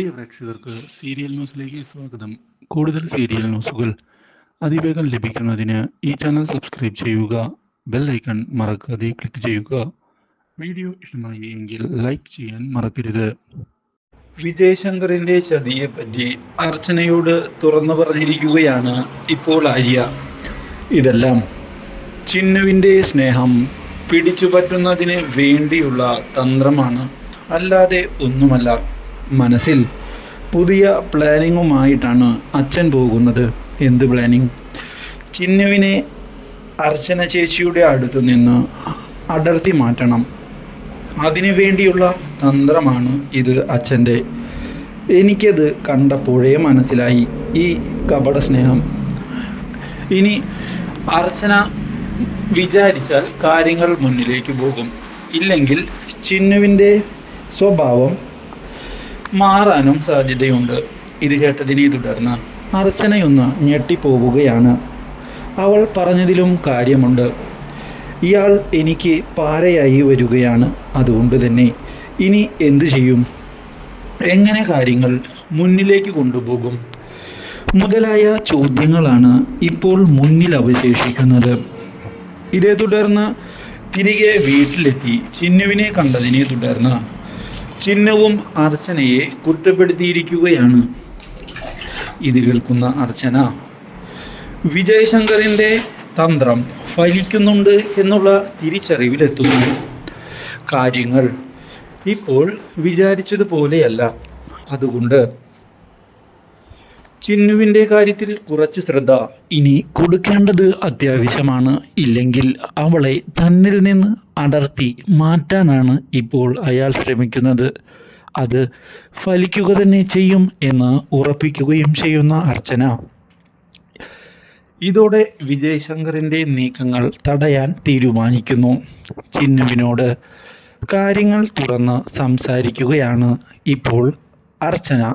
പ്രിയ പ്രേക്ഷകർക്ക് സീരിയൽ ന്യൂസിലേക്ക് സ്വാഗതം. കൂടുതൽ സീരിയൽ ന്യൂസുകൾ അതിവേഗം ലഭിക്കുന്നതിന് ഈ ചാനൽ സബ്സ്ക്രൈബ് ചെയ്യുക ബെൽ ഐക്കൺ മറക്കാതെ ക്ലിക്ക് ചെയ്യുക. വീഡിയോ ഇഷ്ടമായി എങ്കിൽ ലൈക്ക് ചെയ്യാൻ മറക്കരുത്. വിജയശങ്കറിന്റെ ചതിയെപ്പറ്റി അർച്ചനയോട് തുറന്നു പറഞ്ഞിരിക്കുകയാണ് ഇപ്പോൾ ആര്യ. ഇതെല്ലാം ചിന്നുവിന്റെ സ്നേഹം പിടിച്ചുപറ്റുന്നതിന് വേണ്ടിയുള്ള തന്ത്രമാണ്. അല്ലാതെ ഒന്നുമല്ല. മനസ്സിൽ പുതിയ പ്ലാനിങ്ങുമായിട്ടാണ് അച്ഛൻ പോകുന്നത്. എന്ത് പ്ലാനിങ്? ചിന്നുവിനെ അർച്ചന ചേച്ചിയുടെ അടുത്ത് നിന്ന് അടർത്തി മാറ്റണം. അതിനു വേണ്ടിയുള്ള തന്ത്രമാണ് ഇത് അച്ഛന്റെ. എനിക്കത് കണ്ടപ്പോഴേ മനസ്സിലായി ഈ കപട സ്നേഹം ഇനി അർച്ചന വിചാരിച്ചാൽ കാര്യങ്ങൾ മുന്നിലേക്ക് പോകും. ഇല്ലെങ്കിൽ ചിന്നുവിന്റെ സ്വഭാവം മാറാനും സാധ്യതയുണ്ട്. ഇത് കേട്ടതിനെ തുടർന്ന് അർച്ചനയൊന്ന് ഞെട്ടിപ്പോവുകയാണ്. അവൾ പറഞ്ഞതിലും കാര്യമുണ്ട്. ഇയാൾ എനിക്ക് പാരയായി വരികയാണ്. അതുകൊണ്ട് തന്നെ ഇനി എന്തു ചെയ്യും? എങ്ങനെ കാര്യങ്ങൾ മുന്നിലേക്ക് കൊണ്ടുപോകും? മുതലായ ചോദ്യങ്ങളാണ് ഇപ്പോൾ മുന്നിൽ അവശേഷിക്കുന്നത്. ഇതേ തുടർന്ന് തിരികെ വീട്ടിലെത്തി ചിന്നുവിനെ കണ്ടതിനെ തുടർന്ന് ചിന്നുവും അർച്ചനയെ കുറ്റപ്പെടുത്തിയിരിക്കുകയാണ്. ഇത് കേൾക്കുന്ന അർച്ചന വിജയശങ്കറിന്റെ തന്ത്രം ഫലിക്കുന്നുണ്ട് എന്നുള്ള തിരിച്ചറിവിലെത്തുന്നു. കാര്യങ്ങൾ ഇപ്പോൾ വിചാരിച്ചതുപോലെയല്ല. അതുകൊണ്ട് ചിന്നുവിന്റെ കാര്യത്തിൽ കുറച്ച് ശ്രദ്ധ. ഇനി കൊടുക്കേണ്ടത് അത്യാവശ്യമാണ്. ഇല്ലെങ്കിൽ അവളെ തന്നിൽ നിന്ന് അടർത്തി മാറ്റാനാണ് ഇപ്പോൾ അയാൾ ശ്രമിക്കുന്നത്. അത് ഫലിക്കുക തന്നെ ചെയ്യും എന്ന് ഉറപ്പിക്കുകയും ചെയ്യുന്ന അർച്ചന. ഇതോടെ വിജയശങ്കറിന്റെ നീക്കങ്ങൾ തടയാൻ തീരുമാനിക്കുന്നു. ചിന്നുവിനോട് കാര്യങ്ങൾ തുറന്ന് സംസാരിക്കുകയാണ് ഇപ്പോൾ Archana.